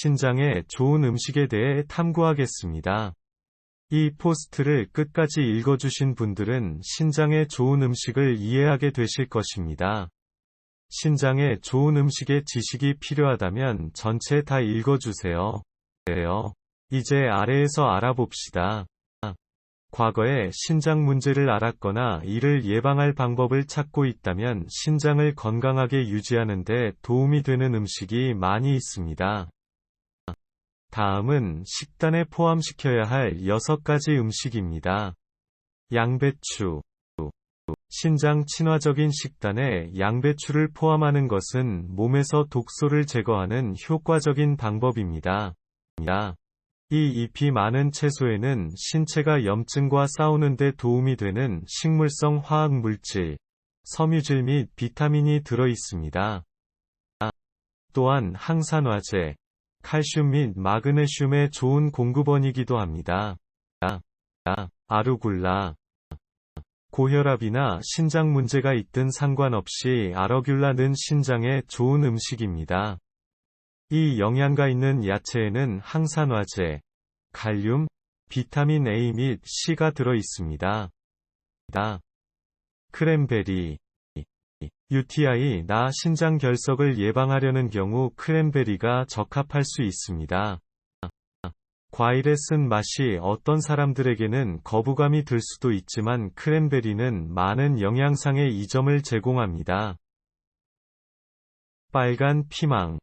신장에 좋은 음식에 대해 탐구하겠습니다. 이 포스트를 끝까지 읽어주신 분들은 신장에 좋은 음식을 이해하게 되실 것입니다. 신장에 좋은 음식의 지식이 필요하다면 전체 다 읽어주세요. 이제 아래에서 알아봅시다. 과거에 신장 문제를 알았거나 이를 예방할 방법을 찾고 있다면 신장을 건강하게 유지하는 데 도움이 되는 음식이 많이 있습니다. 다음은 식단에 포함시켜야 할 6가지 음식입니다. 양배추 신장 친화적인 식단에 양배추를 포함하는 것은 몸에서 독소를 제거하는 효과적인 방법입니다. 이 잎이 많은 채소에는 신체가 염증과 싸우는 데 도움이 되는 식물성 화학 물질, 섬유질 및 비타민이 들어 있습니다. 또한 항산화제, 칼슘 및 마그네슘의 좋은 공급원이기도 합니다. 아루굴라 고혈압이나 신장 문제가 있든 상관없이 아러귤라는 신장에 좋은 음식입니다. 이 영양가 있는 야채에는 항산화제, 칼륨, 비타민 A 및 C가 들어 있습니다. 크랜베리 UTI 나 신장 결석을 예방하려는 경우 크랜베리가 적합할 수 있습니다. 과일의 쓴 맛이 어떤 사람들에게는 거부감이 들 수도 있지만 크랜베리는 많은 영양상의 이점을 제공합니다. 빨간 피망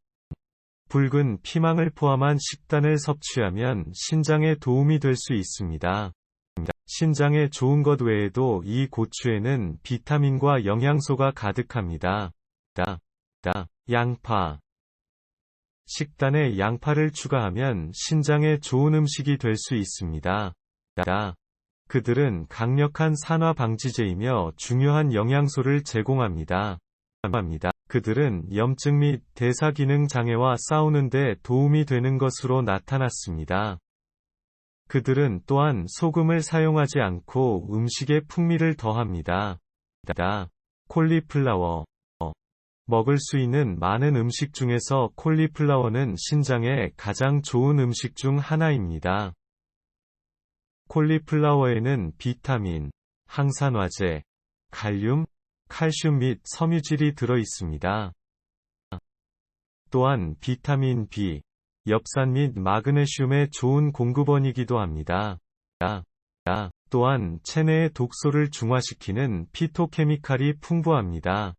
붉은 피망을 포함한 식단을 섭취하면 신장에 도움이 될 수 있습니다. 신장에 좋은 것 외에도 이 고추에는 비타민과 영양소가 가득합니다. 다, 다, 양파 식단에 양파를 추가하면 신장에 좋은 음식이 될 수 있습니다. 다, 그들은 강력한 산화 방지제이며 중요한 영양소를 제공합니다. 그들은 염증 및 대사 기능 장애와 싸우는 데 도움이 되는 것으로 나타났습니다. 그들은 또한 소금을 사용하지 않고 음식에 풍미를 더합니다. 다. 콜리플라워 먹을 수 있는 많은 음식 중에서 콜리플라워는 신장에 가장 좋은 음식 중 하나입니다. 콜리플라워에는 비타민, 항산화제, 칼륨, 칼슘 및 섬유질이 들어 있습니다. 또한 비타민 B, 엽산 및 마그네슘의 좋은 공급원이기도 합니다. 또한 체내의 독소를 중화시키는 피토케미칼이 풍부합니다.